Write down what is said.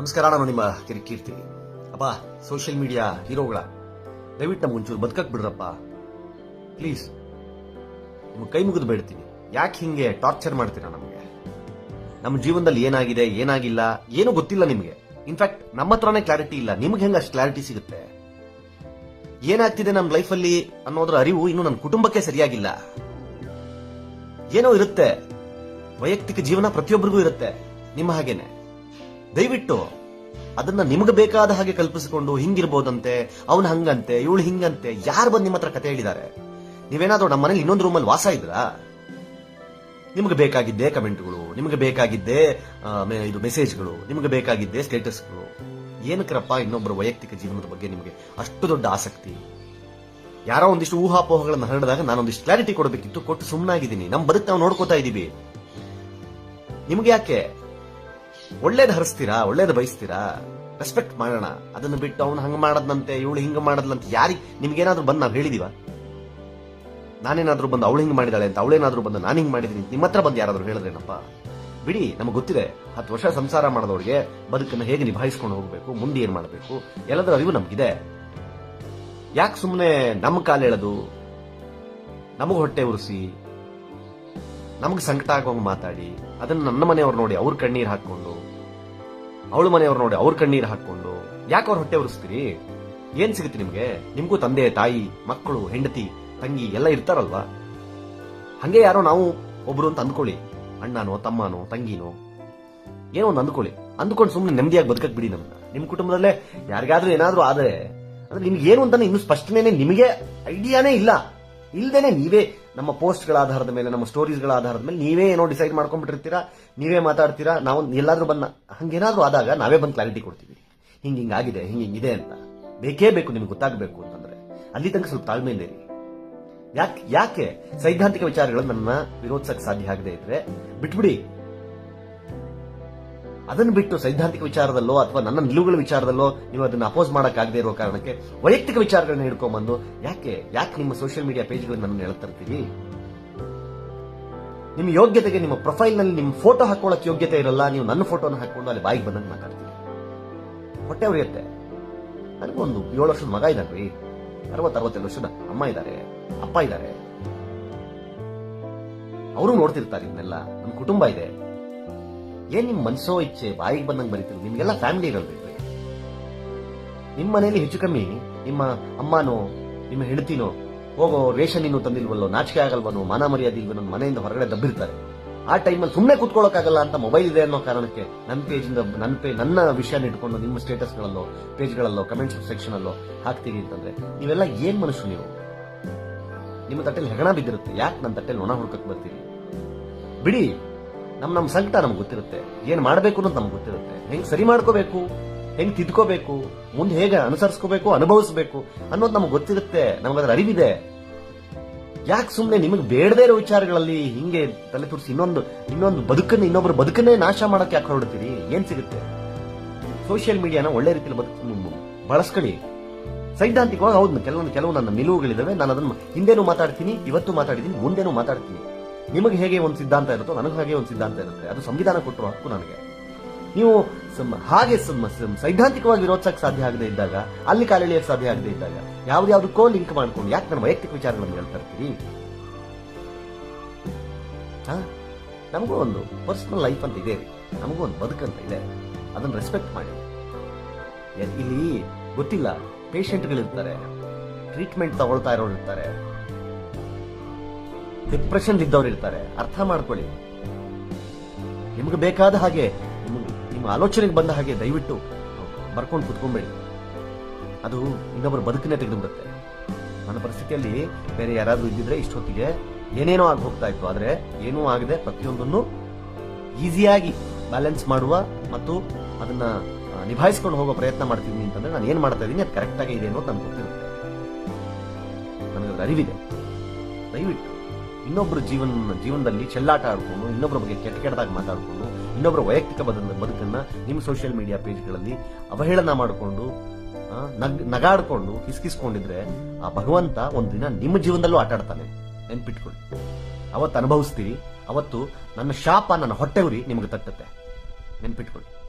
ನಮಸ್ಕಾರ ನಾನು ನಿಮ್ಮ ಕಿರಿಕೀರ್ತಿ ಅಪ್ಪ ಸೋಷಿಯಲ್ ಮೀಡಿಯಾ ಹೀರೋಗಳ. ದಯವಿಟ್ಟು ನಮ್ಗೆ ಒಂಚೂರು ಬದುಕಕ್ ಬಿಡ್ರಪ್ಪ. ಪ್ಲೀಸ್ ನಿಮ್ಗೆ ಕೈ ಮುಗಿದು ಬೇಡ್ತೀನಿ. ಯಾಕೆ ಹಿಂಗೆ ಟಾರ್ಚರ್ ಮಾಡ್ತೀರಾ ನಮಗೆ? ನಮ್ಮ ಜೀವನದಲ್ಲಿ ಏನಾಗಿದೆ, ಏನಾಗಿಲ್ಲ, ಏನೂ ಗೊತ್ತಿಲ್ಲ ನಿಮಗೆ. ಇನ್ಫ್ಯಾಕ್ಟ್ ನಮ್ಮ ಹತ್ರನೇ ಕ್ಲಾರಿಟಿ ಇಲ್ಲ. ನಿಮ್ಗೆ ಹೆಂಗೆ ಅಷ್ಟು ಕ್ಲಾರಿಟಿ ಸಿಗುತ್ತೆ? ಏನಾಗ್ತಿದೆ ನಮ್ಮ ಲೈಫಲ್ಲಿ ಅನ್ನೋದ್ರ ಅರಿವು ಇನ್ನು ನನ್ನ ಕುಟುಂಬಕ್ಕೆ ಸರಿಯಾಗಿಲ್ಲ. ಏನೋ ಇರುತ್ತೆ. ವೈಯಕ್ತಿಕ ಜೀವನ ಪ್ರತಿಯೊಬ್ಬರಿಗೂ ಇರುತ್ತೆ. ನಿಮ್ಮ ಹಾಗೇನೆ. ದಯವಿಟ್ಟು ಅದನ್ನ ನಿಮಗೆ ಬೇಕಾದ ಹಾಗೆ ಕಲ್ಪಿಸಿಕೊಂಡು ಹಿಂಗಿರ್ಬೋದಂತೆ, ಅವನು ಹಂಗಂತೆ, ಇವಳು ಹಿಂಗಂತೆ, ಯಾರು ಬಂದು ನಿಮ್ಮ ಹತ್ರ ಕತೆ ಹೇಳಿದ್ದಾರೆ? ನೀವೇನಾದ್ರೂ ನಮ್ಮ ಮನೇಲಿ ಇನ್ನೊಂದು ರೂಮಲ್ಲಿ ವಾಸ ಇದ್ರಾ? ನಿಮಗೆ ಬೇಕಾಗಿದ್ದೆ ಕಮೆಂಟ್ಗಳು, ನಿಮಗೆ ಬೇಕಾಗಿದ್ದೆ ಇದು ಮೆಸೇಜ್ಗಳು, ನಿಮಗೆ ಬೇಕಾಗಿದ್ದೆ ಸ್ಟೇಟಸ್ಗಳು. ಏನಕ್ಕರಪ್ಪ ಇನ್ನೊಬ್ಬರ ವೈಯಕ್ತಿಕ ಜೀವನದ ಬಗ್ಗೆ ನಿಮಗೆ ಅಷ್ಟು ದೊಡ್ಡ ಆಸಕ್ತಿ? ಯಾರೋ ಒಂದಿಷ್ಟು ಊಹಾಪೋಹಗಳನ್ನು ಹರಡಿದಾಗ ನಾನೊಂದಿಷ್ಟು ಕ್ಲಾರಿಟಿ ಕೊಡಬೇಕಿತ್ತು, ಕೊಟ್ಟು ಸುಮ್ಮನಾಗಿದ್ದೀನಿ ನಮ್ಮ ಬದುಕು ನಾವು ನೋಡ್ಕೋತಾ ಇದ್ದೀವಿ ನಿಮ್ಗೆ ಯಾಕೆ? ಒಳ್ಳೇದು ಹರಿಸ್ತೀರಾ, ಒಳ್ಳೇದು ಬಯಸ್ತೀರಾ? ರೆಸ್ಪೆಕ್ಟ್ ಮಾಡೋಣ. ಅದನ್ನ ಬಿಟ್ಟು ಅವ್ನು ಹಂಗ ಮಾಡದ್ನಂತೆ, ಇವಳು ಹಿಂಗ ಮಾಡದ್ಲಂತೆ, ಯಾರಿಗೆ ನಿಮ್ಗೇನಾದ್ರೂ ಬಂದು ನಾವು ಹೇಳಿದೀವ? ನಾನೇನಾದ್ರೂ ಬಂದು ಅವಳು ಹಿಂಗ್ ಮಾಡಿದಾಳೆ ಅಂತ, ಅವಳೇನಾದ್ರೂ ಬಂದು ನಾನು ಹಿಂಗ್ ಮಾಡಿದೀನಿ ನಿಮ್ಮ ಹತ್ರ ಬಂದು ಯಾರಾದ್ರೂ ಹೇಳಿದ್ರೇನಪ್ಪ? ಬಿಡಿ, ನಮ್ಗೆ ಗೊತ್ತಿದೆ. ಹತ್ತು ವರ್ಷ ಸಂಸಾರ ಮಾಡಿದವ್ರಿಗೆ ಬದುಕನ್ನು ಹೇಗೆ ನಿಭಾಯಿಸ್ಕೊಂಡು ಹೋಗಬೇಕು, ಮುಂದೆ ಏನ್ ಮಾಡಬೇಕು, ಎಲ್ಲದರ ಅರಿವು ನಮ್ಗಿದೆ. ಯಾಕೆ ಸುಮ್ಮನೆ ನಮ್ಮ ಕಾಲು ಎಳೆದು ನಮಗೆ ಹೊಟ್ಟೆ ಉರಿಸಿ ನಮಗೆ ಸಂಕಟ ಆಗುವಂಗೆ ಮಾತಾಡಿ. ಅದನ್ನು ನನ್ನ ಮನೆಯವ್ರು ನೋಡಿ ಅವ್ರ ಕಣ್ಣೀರು ಹಾಕ್ಕೊಂಡು, ಅವಳ ಮನೆಯವ್ರು ನೋಡಿ ಅವ್ರ ಕಣ್ಣೀರು ಹಾಕ್ಕೊಂಡು, ಯಾಕೆ ಅವ್ರ ಹೊಟ್ಟೆ ಉರಿಸ್ತೀರಿ ಏನ್ ಸಿಗುತ್ತೆ ನಿಮಗೆ? ನಿಮಗೂ ತಂದೆ, ತಾಯಿ, ಮಕ್ಕಳು, ಹೆಂಡತಿ, ತಂಗಿ ಎಲ್ಲ ಇರ್ತಾರಲ್ವಾ? ಹಂಗೆ ಯಾರೋ ನಾವು ಒಬ್ರು ಅಂತ ಅಂದ್ಕೊಳ್ಳಿ. ಅಣ್ಣನೋ, ತಮ್ಮನೋ, ತಂಗಿನೋ. ಏನೋ ಒಂದು ಅಂದ್ಕೊಳ್ಳಿ. ಅಂದ್ಕೊಂಡು ಸುಮ್ಮನೆ ನೆಮ್ಮದಿಯಾಗಿ ಬದುಕಕ್ಕೆ ಬಿಡಿ ನಮ್ಮನ್ನ ನಿಮ್ಮ ಕುಟುಂಬದಲ್ಲೇ ಯಾರಿಗಾದ್ರೂ ಏನಾದರೂ ಆದರೆ, ಅಂದ್ರೆ ನಿಮ್ಗೆ ಏನು ಅಂತಾನೆ ಇನ್ನೂ ಸ್ಪಷ್ಟನೇ ನಿಮಗೆ ಐಡಿಯಾನೇ ಇಲ್ಲ. ಇಲ್ದೇನೆ ನೀವೇ ನಮ್ಮ ಪೋಸ್ಟ್ಗಳ ಆಧಾರದ ಮೇಲೆ, ನಮ್ಮ ಸ್ಟೋರೀಸ್ಗಳ ಆಧಾರದ ಮೇಲೆ ನೀವೇ ಏನೋ ಡಿಸೈಡ್ ಮಾಡ್ಕೊಂಡ್ಬಿಟ್ಟಿರ್ತೀರಾ, ನೀವೇ ಮಾತಾಡ್ತೀರಾ, ನಾವು ಎಲ್ಲಾದ್ರೂ ಬಂದ ಹಂಗೇನಾದ್ರೂ ಆದಾಗ ನಾವೇ ಬಂದು ಕ್ಲಾರಿಟಿ ಕೊಡ್ತೀವಿ. ಹಿಂಗೆ ಹಿಂಗಾಗಿದೆ ಹಿಂಗೆ ಹಿಂಗಿದೆ ಅಂತ. ಬೇಕೇ ಬೇಕು ನಿಮ್ಗೆ ಗೊತ್ತಾಗಬೇಕು ಅಂತಂದ್ರೆ. ಅಲ್ಲಿ ತನಕ ಸ್ವಲ್ಪ ತಾಳ್ಮೆಯಿಂದ ಇರಿ ಯಾಕೆ ಯಾಕೆ ಸೈದ್ಧಾಂತಿಕ ವಿಚಾರಗಳು ನನ್ನ ವಿರೋಧಿಸಕ್ಕೆ ಸಾಧ್ಯ ಆಗದೆ ಇದ್ರೆ, ಬಿಟ್ಬಿಡಿ. ಅದನ್ನು ಬಿಟ್ಟು ಸೈದ್ಧಾಂತಿಕ ವಿಚಾರದಲ್ಲೋ ಅಥವಾ ನನ್ನ ನಿಲುವುಗಳ ವಿಚಾರದಲ್ಲೋ ನೀವು ಅದನ್ನು ಅಪೋಸ್ ಮಾಡೋಕ್ಕಾಗದೆ ಇರೋ ಕಾರಣಕ್ಕೆ ವೈಯಕ್ತಿಕ ವಿಚಾರಗಳನ್ನ ಹಿಡ್ಕೊಂಡ್ಬಂದು ಯಾಕೆ ಯಾಕೆ ನಿಮ್ಮ ಸೋಷಿಯಲ್ ಮೀಡಿಯಾ ಪೇಜ್ಗಳನ್ನ ನನ್ನ ಹೇಳ್ತಿರ್ತೀವಿ ನಿಮ್ಮ ಯೋಗ್ಯತೆಗೆ, ನಿಮ್ಮ ಪ್ರೊಫೈಲ್ನಲ್ಲಿ ನಿಮ್ಮ ಫೋಟೋ ಹಾಕೊಳ್ಳೋಕೆ ಯೋಗ್ಯತೆ ಇರಲ್ಲ, ನೀವು ನನ್ನ ಫೋಟೋನ ಹಾಕೊಂಡು ಅಲ್ಲಿ ಬಾಯಿಗೆ ಬಂದಂಗೆ ಮಾತಾಡ್ತೀನಿ ಹೊಟ್ಟೆ ಉರಿಯುತ್ತೆ. ನನಗೊಂದು ಏಳು ವರ್ಷದ ಮಗ ಇದ್ದಾನ್ರಿ ಅರವತ್ತು ಅರವತ್ತೇಳು ವರ್ಷದ ಅಮ್ಮ ಇದ್ದಾರೆ, ಅಪ್ಪ ಇದ್ದಾರೆ. ಅವರು ನೋಡ್ತಿರ್ತಾರೆ ಇದನ್ನೆಲ್ಲ. ನನ್ನ ಕುಟುಂಬ ಇದೆ. ಏನ್ ನಿಮ್ ಮನ್ಸೋ ಇಚ್ಛೆ, ಬಾಯಿಗೆ ಬಂದಂಗೆ ಬರೀತೀರಿ ನಿಮ್ಗೆಲ್ಲ ಫ್ಯಾಮಿಲಿ ಇರಲ್ರಿ ನಿಮ್ಮ ಮನೇಲಿ ಹೆಚ್ಚು ಕಮ್ಮಿ, ನಿಮ್ಮ ಅಮ್ಮನೋ, ನಿಮ್ಮ ಹೆಂಡತಿನೋ, ಹೋಗೋ ರೇಷನ್ ಇನ್ನು ತಂದಿಲ್ವಲ್ಲೋ, ನಾಚಿಕೆ ಆಗಲ್ವನೋ, ಮಾನ ಮರ್ಯಾದೆ ಇಲ್ವನೋ ಮನೆಯಿಂದ ಹೊರಗಡೆ ದಬ್ಬಿರ್ತಾರೆ. ಆ ಟೈಮಲ್ಲಿ ಸುಮ್ಮನೆ ಕೂತ್ಕೊಳ್ಳೋಕ್ಕಾಗಲ್ಲ ಅಂತ ಮೊಬೈಲ್ ಇದೆ ಅನ್ನೋ ಕಾರಣಕ್ಕೆ ನನ್ನ ಪೇಜಿಂದ ನನ್ನ ಪೇ ನನ್ನ ವಿಷಯನ ಇಟ್ಕೊಂಡು ನಿಮ್ಮ ಸ್ಟೇಟಸ್ಗಳಲ್ಲೋ ಪೇಜ್ಗಳಲ್ಲೋ ಕಮೆಂಟ್ ಸೆಕ್ಷನ್ ಅಲ್ಲೋ ಹಾಕ್ತೀರಿ ಅಂತಂದ್ರೆ ನೀವೆಲ್ಲ ಏನ್ ಮನುಷ್ಯ ನೀವು? ನಿಮ್ಮ ತಟ್ಟೆಲಿ ಹೆಗಣ ಬಿದ್ದಿರುತ್ತೆ. ಯಾಕೆ ನನ್ನ ತಟ್ಟೆಲಿ ಒಣ ಹುಡ್ಕಕ್ ಬರ್ತೀರಿ? ಬಿಡಿ. ನಮ್ ನಮ್ ಸಂಕಟ ನಮ್ಗೆ ಗೊತ್ತಿರುತ್ತೆ. ಏನ್ ಮಾಡ್ಬೇಕು ಅನ್ನೋದು ನಮ್ಗೆ ಗೊತ್ತಿರುತ್ತೆ. ಹೆಂಗ್ ಸರಿ ಮಾಡ್ಕೋಬೇಕು? ಹೆಂಗ್ ತಿದ್ಕೋಬೇಕು? ಮುಂದೆ ಹೇಗೆ ಅನುಸರಿಸ್ಕೋಬೇಕು, ಅನುಭವಿಸ್ಬೇಕು ಅನ್ನೋದು ನಮ್ಗೆ ಗೊತ್ತಿರುತ್ತೆ. ನಮ್ಗದ್ರ ಅರಿವಿದೆ. ಯಾಕೆ ಸುಮ್ಮನೆ ನಿಮಗೆ ಬೇಡದೇ ಇರೋ ವಿಚಾರಗಳಲ್ಲಿ ಹಿಂಗೆ ತಲೆ ತುರಿಸಿ ಇನ್ನೊಂದು ಇನ್ನೊಂದು ಬದುಕನ್ನು ಇನ್ನೊಬ್ಬರ ಬದುಕನ್ನೇ ನಾಶ ಮಾಡಕ್ಕೆ ಯಾಕೆ ಹೊರಡ್ತೀರಿ? ಏನು ಸಿಗುತ್ತೆ? ಸೋಷಿಯಲ್ ಮೀಡಿಯಾನ ಒಳ್ಳೆ ರೀತಿಯಲ್ಲಿ ಬದುಕು ಬಳಸ್ಕೊಳ್ಳಿ. ಸೈದ್ಧಾಂತಿಕವಾಗಿ ಹೌದು, ಕೆಲವೊಂದು ಕೆಲವು ನನ್ನ ನಿಲುವುಗಳಿದಾವೆ. ನಾನು ಅದನ್ನು ಹಿಂದೆನೂ ಮಾತಾಡ್ತೀನಿ, ಇವತ್ತು ಮಾತಾಡ್ತೀನಿ ಮುಂದೆನೂ ಮಾತಾಡ್ತೀನಿ. ನಿಮಗೆ ಹೇಗೆ ಒಂದು ಸಿದ್ಧಾಂತ ಇರುತ್ತೋ ನನಗೆ ಹಾಗೆ ಒಂದು ಸಿದ್ಧಾಂತ ಇರುತ್ತೆ. ಅದು ಸಂವಿಧಾನ ಕೊಟ್ಟರು ಹಕ್ಕು ನನಗೆ. ನೀವು ಹಾಗೆ ಸೈದ್ಧಾಂತಿಕವಾಗಿ ವಿರೋಧಿಸಕ್ಕೆ ಸಾಧ್ಯ ಆಗದೆ ಇದ್ದಾಗ, ಅಲ್ಲಿ ಕಾಲೆಳೆಯಕ್ಕೆ ಸಾಧ್ಯ ಆಗದೆ ಇದ್ದಾಗ ಯಾವ್ದಾವ್ದಕ್ಕೋ ಲಿಂಕ್ ಮಾಡ್ಕೊಂಡು ಯಾಕೆ ನನ್ನ ವೈಯಕ್ತಿಕ ವಿಚಾರಗಳನ್ನು ಹೇಳ್ತಾ ಇರ್ತೀರಿ? ನಮಗೂ ಒಂದು ಪರ್ಸನಲ್ ಲೈಫ್ ಅಂತ ಇದೆ. ನಮಗೂ ಒಂದು ಬದುಕಂತ ಇದೆ. ಅದನ್ನು ರೆಸ್ಪೆಕ್ಟ್ ಮಾಡಿ. ಇಲ್ಲಿ ಗೊತ್ತಿಲ್ಲ ಪೇಷಂಟ್ಗಳಿರ್ತಾರೆ ಟ್ರೀಟ್ಮೆಂಟ್ ತಗೊಳ್ತಾ ಇರೋರು ಇರ್ತಾರೆ ಡಿಪ್ರೆಷನ್ ಇದ್ದವ್ರು ಇರ್ತಾರೆ. ಅರ್ಥ ಮಾಡ್ಕೊಳ್ಳಿ. ನಿಮ್ಗೆ ಬೇಕಾದ ಹಾಗೆ ನಿಮ್ಮ ಆಲೋಚನೆಗೆ ಬಂದ ಹಾಗೆ ದಯವಿಟ್ಟು ಬರ್ಕೊಂಡು ಕುತ್ಕೊಂಬೇಡಿ. ಅದು ಇನ್ನೊಬ್ಬರ ಬದುಕನ್ನೇ ತೆಗೆದುಬಿಡುತ್ತೆ. ನನ್ನ ಪರಿಸ್ಥಿತಿಯಲ್ಲಿ ಬೇರೆ ಯಾರಾದ್ರೂ ಇದ್ದಿದ್ರೆ ಇಷ್ಟೊತ್ತಿಗೆ ಏನೇನೋ ಆಗಿ ಹೋಗ್ತಾ ಇತ್ತು. ಆದ್ರೆ ಏನೂ ಆಗದೆ ಪ್ರತಿಯೊಂದನ್ನು ಈಸಿಯಾಗಿ ಬ್ಯಾಲೆನ್ಸ್ ಮಾಡುವ ಮತ್ತು ಅದನ್ನ ನಿಭಾಯಿಸ್ಕೊಂಡು ಹೋಗೋ ಪ್ರಯತ್ನ ಮಾಡ್ತಿದ್ದೀನಿ ಅಂತಂದ್ರೆ ನಾನು ಏನ್ ಮಾಡ್ತಾ ಇದ್ದೀನಿ, ಅದು ಕರೆಕ್ಟ್ ಆಗಿ ಇದೆ ಅನ್ನೋದು ನನಗೆ ಗೊತ್ತಿರುತ್ತೆ. ನನಗೆ ಅರಿವಿದೆ. ದಯವಿಟ್ಟು. ಇನ್ನೊಬ್ಬರ ಜೀವನ, ಜೀವನದಲ್ಲಿ ಚೆಲ್ಲಾಟ ಆಡ್ಕೊಂಡು ಇನ್ನೊಬ್ಬರ ಬಗ್ಗೆ ಕೆಟ್ಟ ಕೆಟ್ಟದಾಗಿ ಮಾತಾಡ್ಕೊಂಡು ಇನ್ನೊಬ್ಬರ ವೈಯಕ್ತಿಕ ಬದ ಬದುಕನ್ನು ನಿಮ್ಮ ಸೋಷಿಯಲ್ ಮೀಡಿಯಾ ಪೇಜ್ಗಳಲ್ಲಿ ಅವಹೇಳನ ಮಾಡಿಕೊಂಡು ನಗ್, ನಗಾಡ್ಕೊಂಡು, ಕಿಸ್ಕಿಸ್ಕೊಂಡಿದ್ರೆ ಆ ಭಗವಂತ ಒಂದು ದಿನ ನಿಮ್ಮ ಜೀವನದಲ್ಲೂ ಆಟ ಆಡ್ತಾನೆ. ನೆನ್ಪಿಟ್ಕೊಳ್ಳಿ. ಅವತ್ತು ಅನುಭವಿಸ್ತೀರಿ, ಅವತ್ತು ನನ್ನ ಶಾಪ ನನ್ನ ಹೊಟ್ಟೆ ಉರಿ ನಿಮಗೆ ತಟ್ಟುತ್ತೆ. ನೆನ್ಪಿಟ್ಕೊಳ್ಳಿ.